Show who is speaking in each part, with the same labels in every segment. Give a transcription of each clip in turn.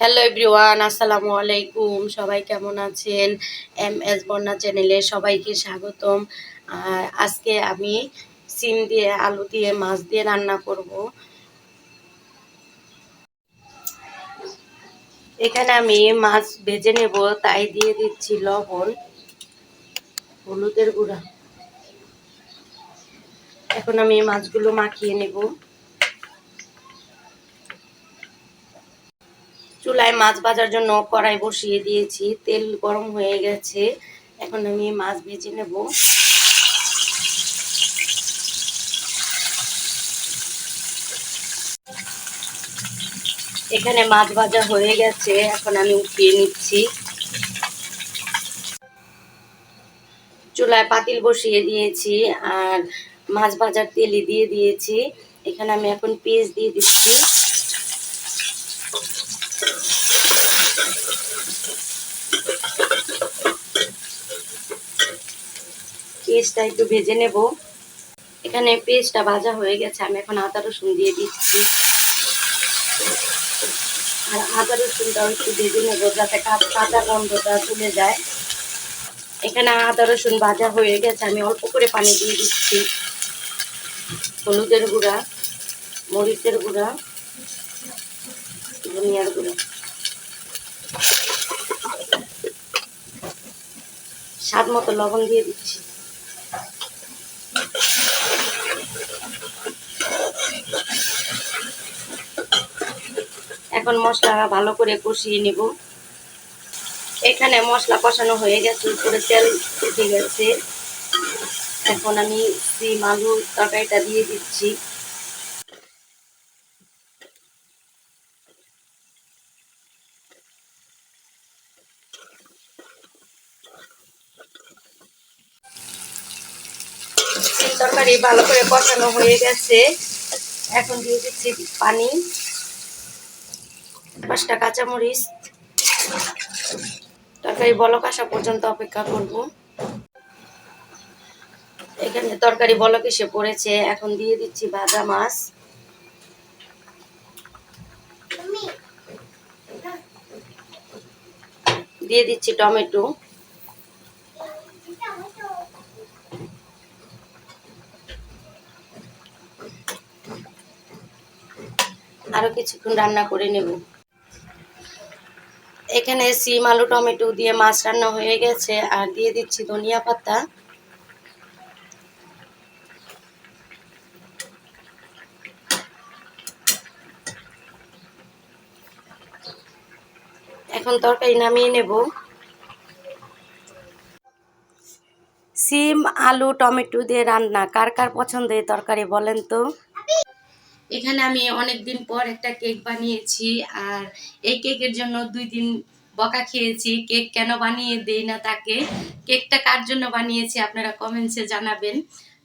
Speaker 1: Hello everyone আসসালামু আলাইকুম। সবাই কেমন আছেন? এম এস বন্যা চ্যানেলে সবাইকে স্বাগতম। আজকে আমি সিম দিয়ে, আলু দিয়ে, মাছ দিয়ে রান্না করব। এখানে আমি মাছ ভেজে নেব, তাই দিয়ে দিচ্ছি লবণ, হলুদের গুঁড়া। এখন আমি মাছগুলো মাখিয়ে নেব। চুলায় মাছ ভাজার জন্য কড়াই বসিয়ে দিয়েছি। তেল গরম হয়ে গেছে। এখন আমি মাছ ভেজে নেব। এখানে মাছ ভাজা হয়ে গেছে। এখন আমি উঠিয়ে নিচ্ছি। চুলায় পাতিল বসিয়ে দিয়েছি আর মাছ ভাজার তেলে দিয়ে দিয়েছি। এখানে আমি এখন পেঁয়াজ দিয়ে দিচ্ছি। পেঁয়াজটা একটু ভেজে নেব। এখানে পেঁয়াজটা ভাজা হয়ে গেছে, আমি এখন আদা রসুন দিয়ে দিচ্ছি। আর আদা রসুনটাও একটু ভেজে নেব যাতে কাঁচা গন্ধটা চলে যায়। এখানে আদা রসুন ভাজা হয়ে গেছে, আমি অল্প করে পানি দিয়ে দিচ্ছি। হলুদের গুঁড়া, মরিচের গুঁড়া, ধনিয়ার গুঁড়া। স্বাদ মতো লবণ দিয়ে দিচ্ছি। এখন মশলা ভালো করে কষিয়ে নেব। এখানে মশলা কষানো হয়ে গেছে, উপরে তেল উঠে গেছে। এখন আমি সিম, আলু, তরকারিটা দিয়ে দিচ্ছি। তরকারি ভালো করে কষানো হয়ে গেছে। এখন দিয়ে দিচ্ছি পানি, পাঁচটা কাঁচামরিচ। তরকারি বলক আসা পর্যন্ত অপেক্ষা করব। এখানে তরকারি বলক এসে পড়েছে। এখন দিয়ে দিচ্ছি ভাজা মাছ। দিয়ে দিচ্ছি টমেটো। আরও কিছুক্ষণ রান্না করে নেব। এখানে সিম, আলু, টমেটো দিয়ে মাছ রান্না হয়ে গেছে। আর দিয়ে দিচ্ছি ধনিয়া পাতা। এখন তরকারি নামিয়ে নেব। সিম, আলু, টমেটো দিয়ে রান্না কার কার পছন্দ এই তরকারি বলেন তো? এখানে আমি অনেক দিন পর একটা কেক বানিয়েছি আর এই কেকের জন্য দুই দিন বকা খেয়েছি। কেক কেন বানিয়ে দেই না তাকে? কেকটা কার জন্য বানিয়েছি আপনারা কমেন্টসে জানাবেন।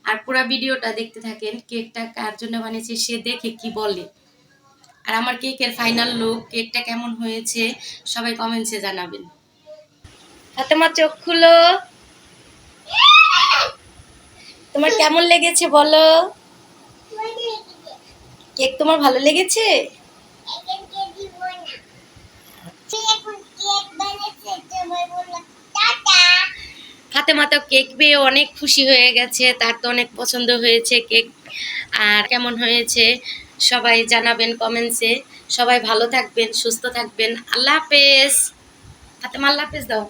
Speaker 1: আর পুরো ভিডিওটা দেখতে থাকেন, কেকটা কার জন্য বানিয়েছি সে দেখে কি বলে। আর আমার কেকের ফাইনাল লুক কেকটা কেমন হয়েছে, সবাই কমেন্টসে জানাবেন। ফাতেমা চোখ খুলো। তোমার কেমন লেগেছে বলো? কেক তোমার ভালো লেগেছে? ফাতেমা তো কেক পেয়ে অনেক খুশি হয়ে গেছে তার তো অনেক পছন্দ হয়েছে কেক। আর কেমন হয়েছে? সবাই জানাবেন কমেন্টসে সবাই ভালো থাকবেন সুস্থ থাকবেন। আল্লাহ হাফেজ। ফাতেমা আল্লাহ হাফেজ দাও।